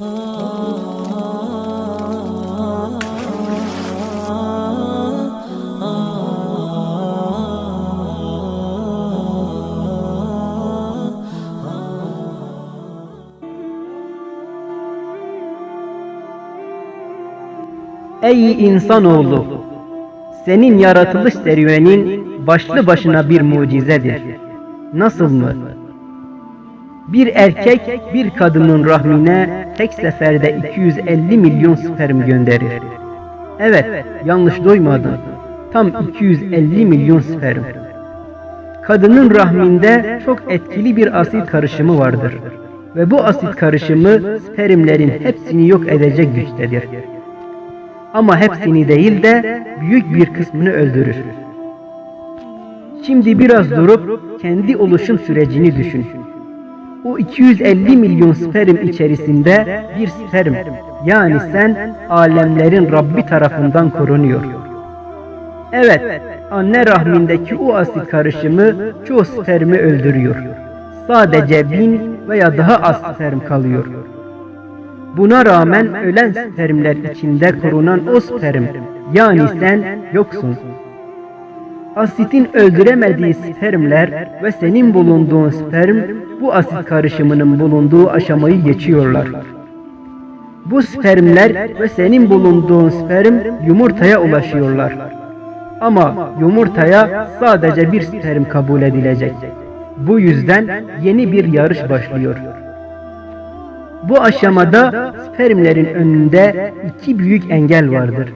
Ey insanoğlu! Senin yaratılış serüvenin başlı başına bir mucizedir. Nasıl mı? Bir erkek bir kadının rahmine tek seferde 250 milyon sperm gönderir. Evet, yanlış duymadın. Tam 250 milyon sperm. Kadının rahminde çok etkili bir asit karışımı vardır. Ve bu asit karışımı spermlerin hepsini yok edecek güçtedir. Ama hepsini değil de büyük bir kısmını öldürür. Şimdi biraz durup kendi oluşum sürecini düşün. O 250 milyon sperm içerisinde bir sperm yani sen alemlerin Rabbi tarafından korunuyor. Evet, anne rahmindeki o asit karışımı çoğu spermi öldürüyor. Sadece bin veya daha az sperm kalıyor. Buna rağmen ölen spermler içinde korunan o sperm yani sen yoksun. Asitin öldüremediği spermler ve senin bulunduğun sperm bu asit karışımının bulunduğu aşamayı geçiyorlar. Bu spermler ve senin bulunduğun sperm yumurtaya ulaşıyorlar. Ama yumurtaya sadece bir sperm kabul edilecek. Bu yüzden yeni bir yarış başlıyor. Bu aşamada spermlerin önünde iki büyük engel vardır.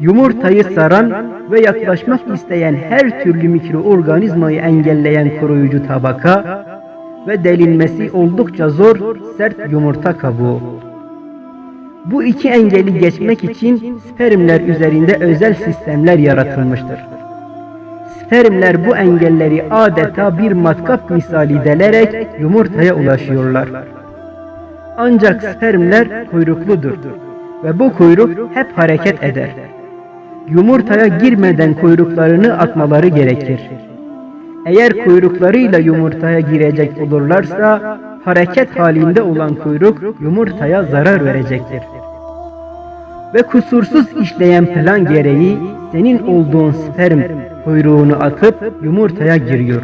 Yumurtayı saran ve yaklaşmak isteyen her türlü mikroorganizmayı engelleyen koruyucu tabaka ve delinmesi oldukça zor sert yumurta kabuğu. Bu iki engeli geçmek için spermler üzerinde özel sistemler yaratılmıştır. Spermler bu engelleri adeta bir matkap misali delerek yumurtaya ulaşıyorlar. Ancak spermler kuyrukludur ve bu kuyruk hep hareket eder. Yumurtaya girmeden kuyruklarını atmaları gerekir. Eğer kuyruklarıyla yumurtaya girecek olurlarsa hareket halinde olan kuyruk yumurtaya zarar verecektir. Ve kusursuz işleyen plan gereği senin olduğun sperm kuyruğunu atıp yumurtaya giriyor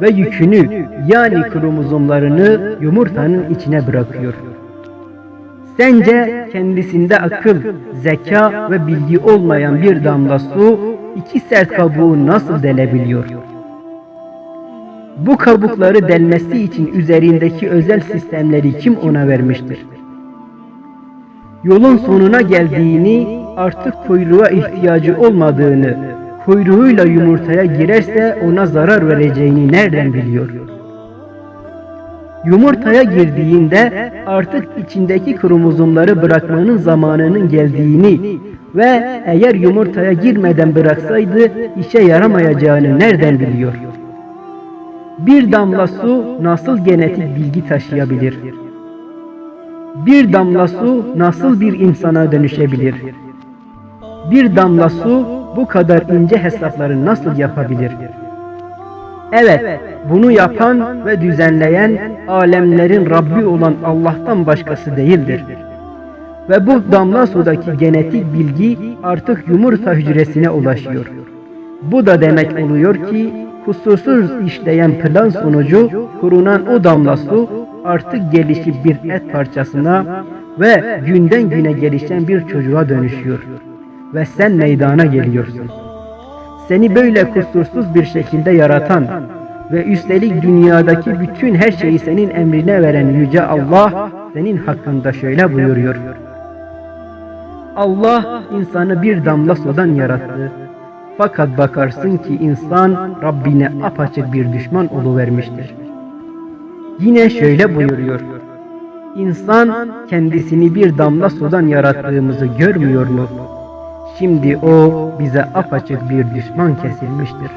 ve yükünü yani kromozomlarını yumurtanın içine bırakıyor. Sence kendisinde akıl, zeka ve bilgi olmayan bir damla su iki sert kabuğu nasıl delebiliyor? Bu kabukları delmesi için üzerindeki özel sistemleri kim ona vermiştir? Yolun sonuna geldiğini, artık kuyruğa ihtiyacı olmadığını, kuyruğuyla yumurtaya girerse ona zarar vereceğini nereden biliyor? Yumurtaya girdiğinde artık içindeki kromozomları bırakmanın zamanının geldiğini ve eğer yumurtaya girmeden bıraksaydı işe yaramayacağını nereden biliyor? Bir damla su nasıl genetik bilgi taşıyabilir? Bir damla su nasıl bir insana dönüşebilir? Bir damla su bu kadar ince hesapları nasıl yapabilir? Evet, bunu yapan ve düzenleyen alemlerin Rabbi olan Allah'tan başkası değildir. Ve bu damla sudaki genetik bilgi artık yumurta hücresine ulaşıyor. Bu da demek oluyor ki kusursuz işleyen plan sonucu kurunan o damla su artık gelişip bir et parçasına ve günden güne gelişen bir çocuğa dönüşüyor. Ve sen meydana geliyorsun. Seni böyle kusursuz bir şekilde yaratan ve üstelik dünyadaki bütün her şeyi senin emrine veren Yüce Allah senin hakkında şöyle buyuruyor. Allah insanı bir damla sudan yarattı. Fakat bakarsın ki insan Rabbine apaçık bir düşman oluvermiştir. Yine şöyle buyuruyor. İnsan kendisini bir damla sudan yarattığımızı görmüyor mu? Şimdi o bize apaçık bir düşman kesilmiştir.